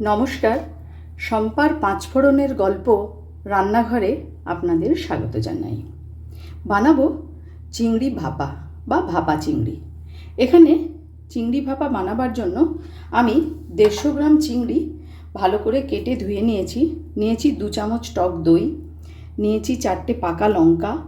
নমস্কার শম্পার পাঁচফোড়নের গল্প রান্নাঘরে আপনাদের স্বাগত জানাই। বানাবো চিংড়ি ভাপা বা ভাপা চিংড়ি। এখানে চিংড়ি ভাপা বানাবার জন্য আমি দেড়শো গ্রাম চিংড়ি ভালো করে কেটে ধুয়ে নিয়েছি। নিয়েছি দু চামচ টক দই, নিয়েছি চারটে পাকা লঙ্কা,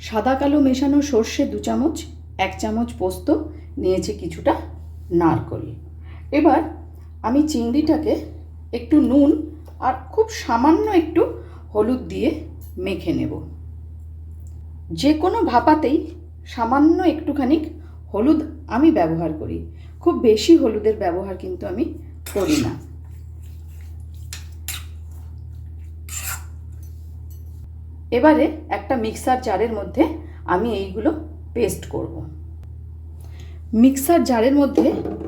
সাদা কালো মেশানো সর্ষে দু চামচ, এক চামচ পোস্ত, নিয়েছি কিছুটা নারকোল। এবার আমি চিংড়িটাকে একটু নুন আর খুব সামান্য একটু হলুদ দিয়ে মেখে নেব। যে কোনো ভাপাতেই সামান্য একটুখানি হলুদ আমি ব্যবহার করি। খুব বেশি হলুদের ব্যবহার কিন্তু আমি করি না। এবারে একটা মিক্সার জারের মধ্যে আমি এইগুলো পেস্ট করব। মিক্সার জারের মধ্যে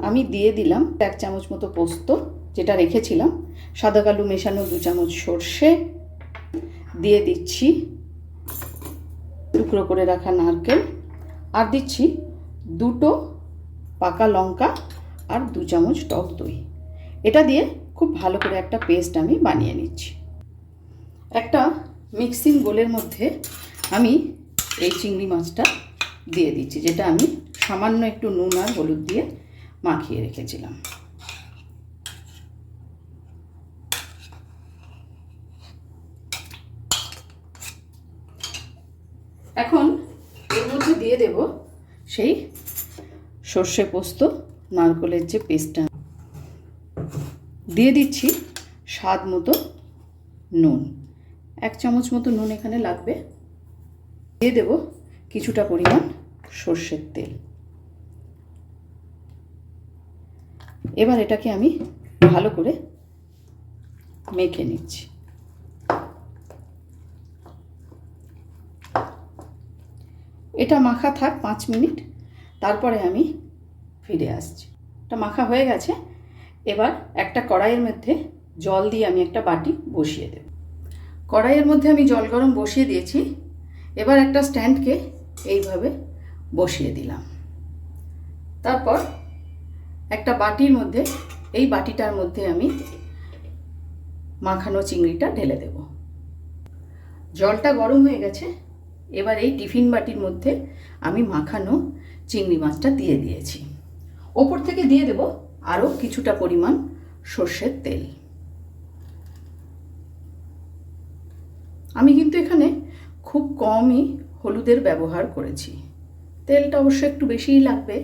আমি দিয়ে দিলাম এক চামচ মতো পোস্ত, যেটা রেখেছিলাম। সাদা কালু মেশানো দু চামচ সর্ষে। দিয়ে দিচ্ছি টুকরো করে রাখা নারকেল। আর দিচ্ছি দুটো পাকা লঙ্কা আর দু চামচ টক দই। এটা দিয়ে খুব ভালো করে একটা পেস্ট আমি বানিয়ে নিচ্ছি। একটা মিক্সিং বোলের মধ্যে আমি এই চিংড়ি মাছটা দিয়ে দিচ্ছি, যেটা আমি সামান্য একটু নুন আর হলুদ দিয়ে মাখিয়ে রেখেছিলাম। এখন এর মধ্যে দিয়ে দেব সেই সর্ষে পোস্ত, নারকলের যে পেস্টটা। দিয়ে দিচ্ছি স্বাদ মতো নুন। এক চামচ মতো নুন এখানে লাগবে। দিয়ে দেব কিছুটা পরিমাণ সর্ষের তেল। এবার এটাকে আমি ভালো করে মেখে নিচ্ছি। এটা মাখা থাক পাঁচ মিনিট, তারপরে আমি ফিরে আসছি। এটা মাখা হয়ে গেছে, এবার একটা কড়াইয়ের মধ্যে জল দিয়ে আমি একটা বাটি বসিয়ে দেব। কড়াইয়ের মধ্যে আমি জল গরম বসিয়ে দিয়েছি, এবার একটা স্ট্যান্ডকে এইভাবে বসিয়ে দিলাম। তারপর একটা বাটির মধ্যে, এই বাটিটার মধ্যে আমি মাখানো চিংড়িটা ঢেলে দেব। জলটা গরম হয়ে গেছে, এবার এই টিফিন বাটির মধ্যে আমি মাখানো চিংড়ি মাছটা দিয়ে দিয়েছি। ওপর থেকে দিয়ে দেব আরও কিছুটা পরিমাণ সর্ষের তেল। আমি কিন্তু এখানে খুব কমই হলুদের ব্যবহার করেছি। তেলটা অবশ্য একটু বেশিই লাগবে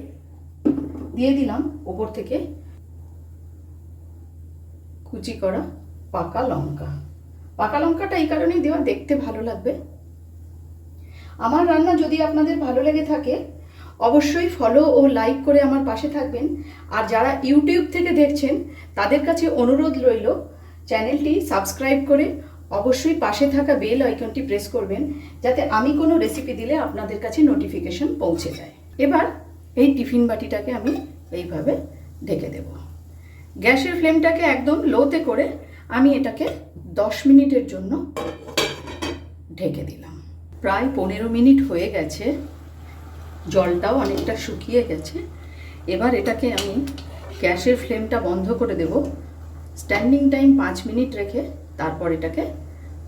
দিয়ে দিলাম, ওপর থেকে কুচি করা পাকা লঙ্কা। পাকা লঙ্কাটা এই কারণেই দেওয়া, দেখতে ভালো লাগবে। আমার রান্না যদি আপনাদের ভালো লেগে থাকে, অবশ্যই ফলো ও লাইক করে আমার পাশে থাকবেন। আর যারা ইউটিউব থেকে দেখছেন, তাদের কাছে অনুরোধ রইল, চ্যানেলটি সাবস্ক্রাইব করে অবশ্যই পাশে থাকা বেল আইকনটি প্রেস করবেন, যাতে আমি কোনো রেসিপি দিলে আপনাদের কাছে নোটিফিকেশন পৌঁছে যায়। এবার এই টিফিন বাটিটাকে আমি এইভাবে ঢেকে দেব। গ্যাসের ফ্লেমটাকে একদম লোতে করে আমি এটাকে দশ মিনিটের জন্য ঢেকে দিলাম। প্রায় পনেরো মিনিট হয়ে গেছে। জলটাও অনেকটা শুকিয়ে গেছে। এবার এটাকে আমি গ্যাসের ফ্লেমটা বন্ধ করে দেব। স্ট্যান্ডিং টাইম পাঁচ মিনিট রেখে তারপর এটাকে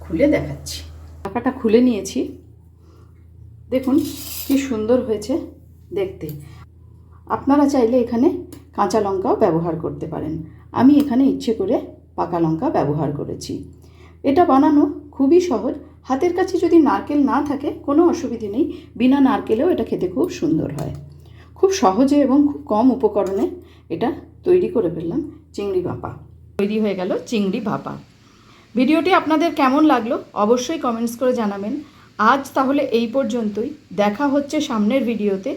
খুলে দেখাচ্ছি। ঢাকাটা খুলে নিয়েছি। দেখুন কি সুন্দর হয়েছে দেখতে। আপনারা চাইলে এখানে কাঁচা লঙ্কাও ব্যবহার করতে পারেন। আমি এখানে ইচ্ছে করে পাকা লঙ্কা ব্যবহার করেছি। এটা বানানো খুবই সহজ। হাতের কাছে যদি নারকেল না থাকে, কোনো অসুবিধে নেই। বিনা নারকেলেও এটা খেতে খুব সুন্দর হয়। খুব সহজে এবং খুব কম উপকরণে এটা তৈরি করে ফেললাম চিংড়ি ভাপা। তৈরি হয়ে গেল চিংড়ি ভাপা। ভিডিওটি আপনাদের কেমন লাগল অবশ্যই কমেন্টস করে জানাবেন। আজ তাহলে এই পর্যন্তই। দেখা হচ্ছে সামনের ভিডিওতে।